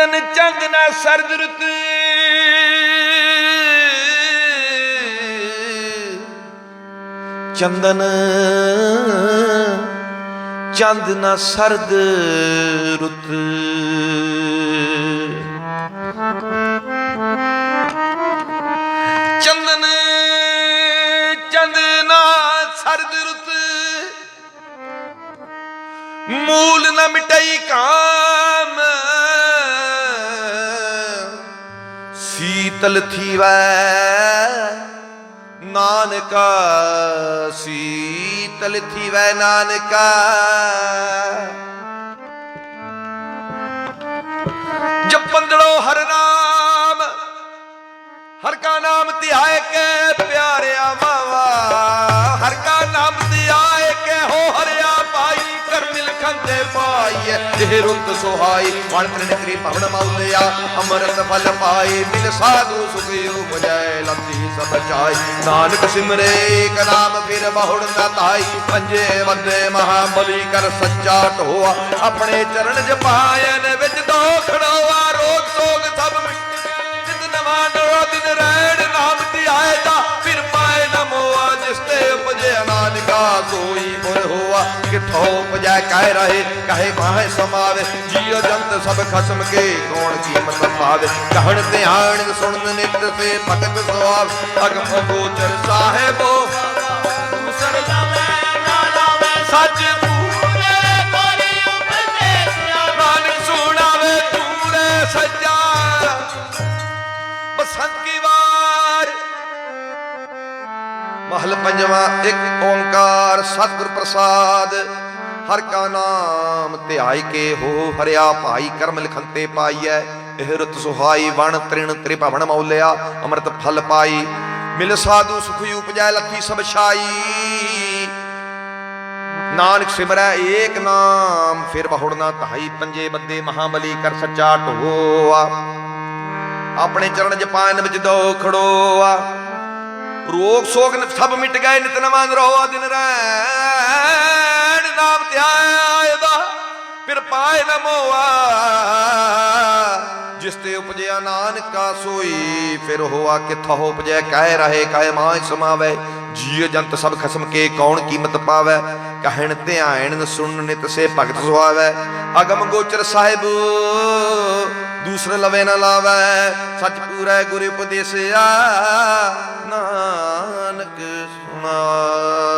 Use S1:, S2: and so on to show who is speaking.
S1: ਚੰਦਨ ਚੰਦਨਾ ਸਰਦ ਰੁਤ ਚੰਦਨ ਚੰਦ ਨਾ ਸਰਦ ਰੁਤ ਚੰਦਨ ਚੰਦ ਨਾ ਸਰਦ ਰੁਤ ਮੂਲ ਨਾ ਮਿਟਾਈ ਕਾਂ ਸੀਤਲ ਥੀਵੈ। ਨਾਨਕਾ ਸੀਤਲ ਥੀਵੈ ਨਾਨਕਾ। ਜਪੰਦੜੋ ਹਰ ਨਾਮ ਹਰ ਕਾ ਨਾਮ ਧਿਆਏ ਕੇ ਪਾਈਏ ਰੁੱਤ ਸੁਹਾਈ ਵਣ ਤ੍ਰਿਣਕਰੀ ਭਵਨ ਮੌਲਿਆ, ਅਮਰਤ ਫਲ ਪਾਏ ਮਿਲ ਸਾਧੂ ਸੁਖਿਓ ਬਜਾਏ ਲੰਦੀ ਸਭ ਚਾਈ ਨਾਨਕ ਸਿਮਰੇ ਏਕ ਨਾਮ ਫਿਰ ਬਹੁੜ ਨਾ ਤਾਈ ਪੰਜੇ ਬੰਦੇ ਮਹਾਬਲੀ ਕਰ ਸੱਚਾ ਢੋਆ। ਆਪਣੇ ਚਰਨ ਜਪਾਇਨ ਵਿੱਚ ਦੋ ਰੋਗ ਸੋਗ ਸਭ ਜਿਤ ਨਵਾਂ ਨਰੋ ਦਿਨ ਰਹਿਣ ਨਾਮ ਧਿਆਏ ਦਾ ਫਿਰ ਪਾਏ ਨਾ ਜਿਸ ਤੇ ਉਪਜੇ ਨਾਨਕਾ ਸੋਈ। ਕਿਥੋਂ ਉਪਜੈ ਕਹਿ ਰਹੇ, ਕਹੇ ਮਾਹੇ ਸਮਾਵੇ। ਜੀਵ ਜੰਤ ਸਭ ਖਸਮ ਕੇ ਕੌਣ ਕੀਮਤ ਪਾਵੇ। ਕਹਿਣ ਧਿਆਨ ਸੁਣਨ ਨਿਤ ਤੇ ਭਗਤ ਸੁਆਵ। ਅਗਮ ਗੋਚਰ ਸਾਹਿਬੋ, ਦੂਸਰ ਸੱਚ ਪੂਰੇ ਨਾਨਕ ਸੁਣਾਵੇ ਤੂਰੇ ਸੱਜਾ ਮਹਲ ਪੰਜਵਾ, ਇੱਕ ਓੰਕਾਰ, ਸਤਿਗੁਰ ਪ੍ਰਸਾਦ। ਹਰ ਕਾ ਨਾਮ ਧਿਆਈ ਕੇ ਹੋ ਹਰਿਆ ਭਾਈ, ਕਰਮ ਲਿਖੰਤੇ ਪਾਈਐ। ਇਹ ਰਤ ਸੁਹਾਈ ਵਣ ਤ੍ਰਿਣ ਤ੍ਰਿਭਵਨ ਮੌਲਿਆ, ਅੰਮ੍ਰਿਤ ਫਲ ਪਾਈ। ਮਿਲ ਸਾਧੂ ਸੁਖ ਉਪਜੈ ਲੱਥੀ ਸਭ ਛਾਈ। ਨਾਨਕ ਸਿਮਰੈ ਏਕ ਨਾਮ, ਫਿਰ ਬਹੁੜਨਾ ਧਾਈ ਪੰਜੇ ਬੰਦੇ ਮਹਾਬਲੀ ਕਰ ਸੱਚਾ ਢੋਆ। ਆਪਣੇ ਚਰਨ ਜਪਾਨ ਵਿੱਚ ਦੋ ਖੜੋਆ। ਰੋਗ ਸੋਗ ਸਭ ਮਿਟ ਗਏ ਨਿਤ ਨਵਾਂ ਦਿਨ ਰੈਣ ਨਾਮ ਧਿਆਇਆ ਦਾ, ਫਿਰ ਪਾਏ ਨ ਮੋਆ। ਜਿਸ ਤੇ ਉਪਜਿਆ ਨਾਨਕਾ ਸੋਈ, ਫਿਰ ਹੋਆ ਕਿਥਾ ਉਪਜੈ? ਕਹਿ ਰਹੇ, ਕਹਿ ਮਾਂ ਸਮਾਵੇ। ਜੀਵ ਜੰਤ ਸਭ ਖਸਮ ਕੇ ਕੌਣ ਕੀਮਤ ਪਾਵੇ? ਕਹਿਣ ਧਿਆਨ ਸੁਣ ਨਿਤ ਸੇ ਭਗਤ ਸੁਆਵੇ। ਅਗਮ ਗੋਚਰ ਸਾਹਿਬ ਦੂਸਰੇ ਲਵੇ ਨਾ ਲਾਵੇ ਸੱਚ ਪੂਰਾ ਗੁਰ ਉਪਦੇਸਿਆ ਨਾਨਕ ਸੁਣਾ।